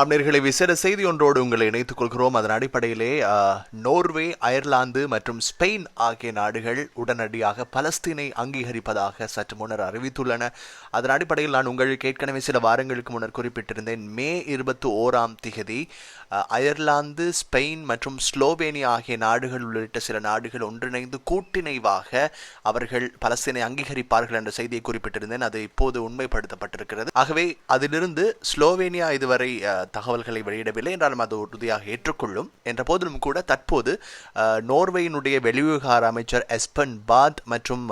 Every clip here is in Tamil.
ஆம்நேர்களை விசேட செய்தி ஒன்றோடு உங்களை இணைத்துக் கொள்கிறோம். அதன் அடிப்படையிலே நோர்வே அயர்லாந்து மற்றும் ஸ்பெயின் ஆகிய நாடுகள் உடனடியாக பலஸ்தீனை அங்கீகரிப்பதாக சற்று முன்னர் அறிவித்துள்ளன. அதன் அடிப்படையில் நான் உங்களுக்கு ஏற்கனவே சில வாரங்களுக்கு முன்னர் குறிப்பிட்டிருந்தேன். மே இருபத்தி ஓராம் திகதி அயர்லாந்து ஸ்பெயின் மற்றும் ஸ்லோவேனியா ஆகிய நாடுகள் உள்ளிட்ட சில நாடுகள் ஒன்றிணைந்து கூட்டிணைவாக அவர்கள் பலஸ்தீனை அங்கீகரிப்பார்கள் என்ற செய்தியை குறிப்பிட்டிருந்தேன். அது இப்போது உண்மைப்படுத்தப்பட்டிருக்கிறது. ஆகவே அதிலிருந்து ஸ்லோவேனியா இதுவரை தகவல்களை வெளியிடவில்லை என்றாலும் அது உறுதியாக ஏற்றுக்கொள்ளும். என்ற போதிலும் கூட தற்போது நோர்வேயினுடைய வெளிவிவகார அமைச்சர் எஸ்பன் பாத் மற்றும்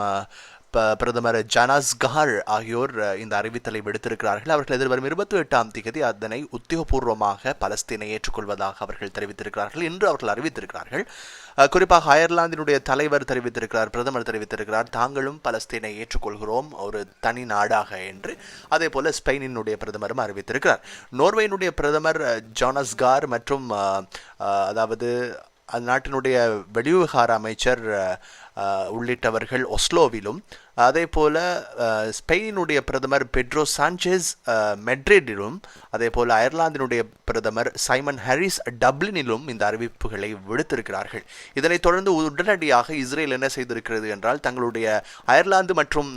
பிரதமர் ஜனாஸ் கஹார் ஆகியோர் இந்த அறிவித்தலை விடுத்திருக்கிறார்கள். அவர்கள் எதிர்வரும் இருபத்தி எட்டாம் தேதி அதனை உத்தியோகபூர்வமாக பலஸ்தீனை ஏற்றுக்கொள்வதாக அவர்கள் தெரிவித்திருக்கிறார்கள். என்று அவர்கள் அறிவித்திருக்கிறார்கள். குறிப்பாக அயர்லாந்தினுடைய தலைவர் தெரிவித்திருக்கிறார் பிரதமர் தெரிவித்திருக்கிறார் தாங்களும் பலஸ்தீனை ஏற்றுக்கொள்கிறோம் ஒரு தனி நாடாக என்று. அதே போல ஸ்பெயினினுடைய பிரதமரும் அறிவித்திருக்கிறார். நோர்வேயினுடைய பிரதமர் அஹ், மற்றும் அதாவது அந்நாட்டினுடைய வெளிவிவகார அமைச்சர் உள்ளிட்டவர்கள் ஒஸ்லோவிலும் அதே போல ஸ்பெயினுடைய பிரதமர் பெட்ரோ சான்சேஸ் மெட்ரிடிலும் அதே போல் அயர்லாந்தினுடைய பிரதமர் சைமன் ஹாரிஸ் டப்ளினிலும் இந்த அறிவிப்புகளை விடுத்திருக்கிறார்கள். இதனைத் தொடர்ந்து உடனடியாக இஸ்ரேல் என்ன செய்திருக்கிறது என்றால் தங்களுடைய அயர்லாந்து மற்றும்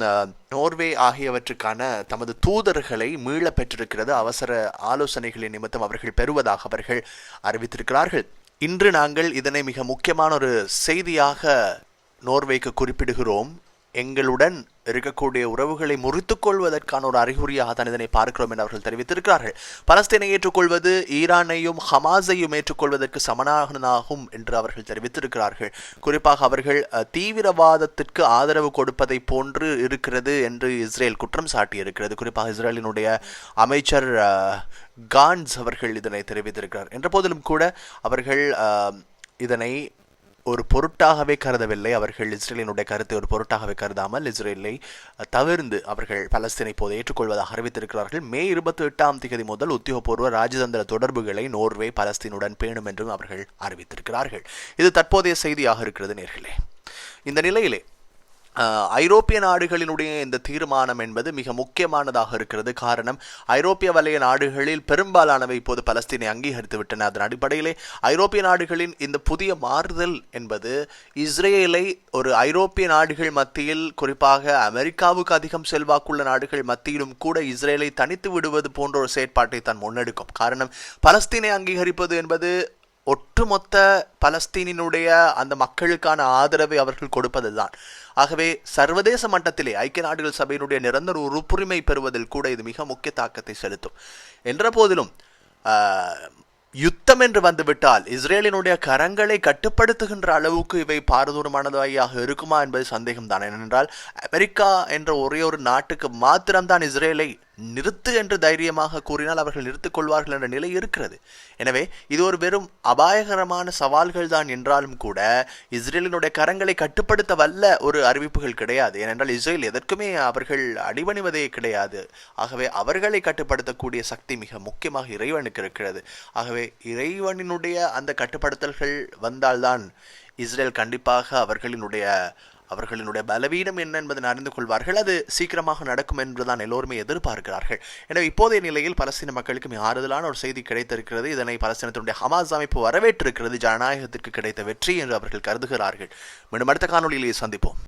நோர்வே ஆகியவற்றுக்கான தமது தூதர்களை மீள பெற்றிருக்கிறது. அவசர ஆலோசனைகளின் நிமித்தம் அவர்கள் பெறுவதாக அவர்கள் அறிவித்திருக்கிறார்கள். இன்று நாங்கள் இதனை மிக முக்கியமான ஒரு செய்தியாக நோர்வேக்கு குறிப்பிடுகிறோம். எங்களுடன் இருக்கக்கூடிய உறவுகளை முறித்துக் கொள்வதற்கான ஒரு அறிகுறியாக தான் இதனை பார்க்கிறோம் என அவர்கள் தெரிவித்திருக்கிறார்கள். பலஸ்தீனை ஏற்றுக்கொள்வது ஈரானையும் ஹமாஸையும் ஏற்றுக்கொள்வதற்கு சமனாகும் என்று அவர்கள் தெரிவித்திருக்கிறார்கள். குறிப்பாக அவர்கள் தீவிரவாதத்திற்கு ஆதரவு கொடுப்பதை போன்று இருக்கிறது என்று இஸ்ரேல் குற்றம் சாட்டியிருக்கிறது. குறிப்பாக இஸ்ரேலினுடைய அமைச்சர் கான்ஸ் அவர்கள் இதனை தெரிவித்திருக்கிறார். என்ற போதிலும் கூட அவர்கள் இதனை ஒரு பொருட்டாகவே கருதவில்லை. அவர்கள் இஸ்ரேலினுடைய கருத்தை ஒரு பொருட்டாகவே கருதாமல் இஸ்ரேலை தவிர்ந்து அவர்கள் பலஸ்தீனை இப்போது ஏற்றுக்கொள்வதாக அறிவித்திருக்கிறார்கள். மே இருபத்தி எட்டாம் தேதி முதல் உத்தியோகபூர்வ ராஜதந்திர தொடர்புகளை நோர்வே பலஸ்தீனுடன் பேணும் என்றும் அவர்கள் அறிவித்திருக்கிறார்கள். இது தற்போதைய செய்தியாக இருக்கிறது நேர்களே. இந்த நிலையிலே ஐரோப்பிய நாடுகளினுடைய இந்த தீர்மானம் என்பது மிக முக்கியமானதாக இருக்கிறது. காரணம் ஐரோப்பிய வலய நாடுகளில் பெரும்பாலானவை இப்போது பலஸ்தீனை அங்கீகரித்து விட்டன. அதன் அடிப்படையிலே ஐரோப்பிய நாடுகளின் இந்த புதிய மாறுதல் என்பது இஸ்ரேலை ஒரு ஐரோப்பிய நாடுகள் மத்தியில் குறிப்பாக அமெரிக்காவுக்கு அதிகம் செல்வாக்குள்ள நாடுகள் மத்தியிலும் கூட இஸ்ரேலை தனித்து விடுவது போன்ற ஒரு செயற்பாட்டை தான் முன்னெடுக்கும். காரணம் பலஸ்தீனை அங்கீகரிப்பது என்பது ஒட்டுமொத்த பலஸ்தீனினுடைய அந்த மக்களுக்கான ஆதரவை அவர்கள் கொடுப்பதுதான். ஆகவே சர்வதேச மட்டத்திலே ஐக்கிய நாடுகள் சபையினுடைய நிரந்தர உறுப்புரிமை பெறுவதில் கூட இது மிக முக்கிய தாக்கத்தை செலுத்தும். என்ற போதிலும் யுத்தம் என்று வந்துவிட்டால் இஸ்ரேலினுடைய கரங்களை கட்டுப்படுத்துகின்ற அளவுக்கு இவை பாரதூரமானதாக இருக்குமா என்பது சந்தேகம்தான். ஏனென்றால் அமெரிக்கா என்ற ஒரே ஒரு நாட்டுக்கு மாத்திரம்தான் இஸ்ரேலை நிறுத்து என்று தைரியமாக கூறினால் அவர்கள் நிறுத்திக் கொள்வார்கள் என்ற நிலை இருக்கிறது. எனவே இது ஒரு வெறும் அபாயகரமான சவால்கள் தான் என்றாலும் கூட இஸ்ரேலினுடைய கரங்களை கட்டுப்படுத்த வல்ல ஒரு அறிவிப்புகள் கிடையாது. ஏனென்றால் இஸ்ரேல் எதற்குமே அவர்கள் அடிபணிவதே கிடையாது. ஆகவே அவர்களை கட்டுப்படுத்தக்கூடிய சக்தி மிக முக்கியமாக இறைவனுக்கு இருக்கிறது. ஆகவே இறைவனினுடைய அந்த கட்டுப்படுத்தல்கள் வந்தால்தான் இஸ்ரேல் கண்டிப்பாக அவர்களினுடைய அவர்களினுடைய பலவீனம் என்ன என்பதை அறிந்து கொள்வார்கள். அது சீக்கிரமாக நடக்கும் என்றுதான் எல்லோருமே எதிர்பார்க்கிறார்கள். எனவே இப்போதைய நிலையில் பலஸ்தீன மக்களுக்கு மிக ஆறுதலான ஒரு செய்தி கிடைத்திருக்கிறது. இதனை பலஸ்தீனத்தினுடைய ஹமாஸ் அமைப்பு வரவேற்றிருக்கிறது. ஜனநாயகத்திற்கு கிடைத்த வெற்றி என்று அவர்கள் கருதுகிறார்கள். மீண்டும் அடுத்த காணொலியிலேயே சந்திப்போம்.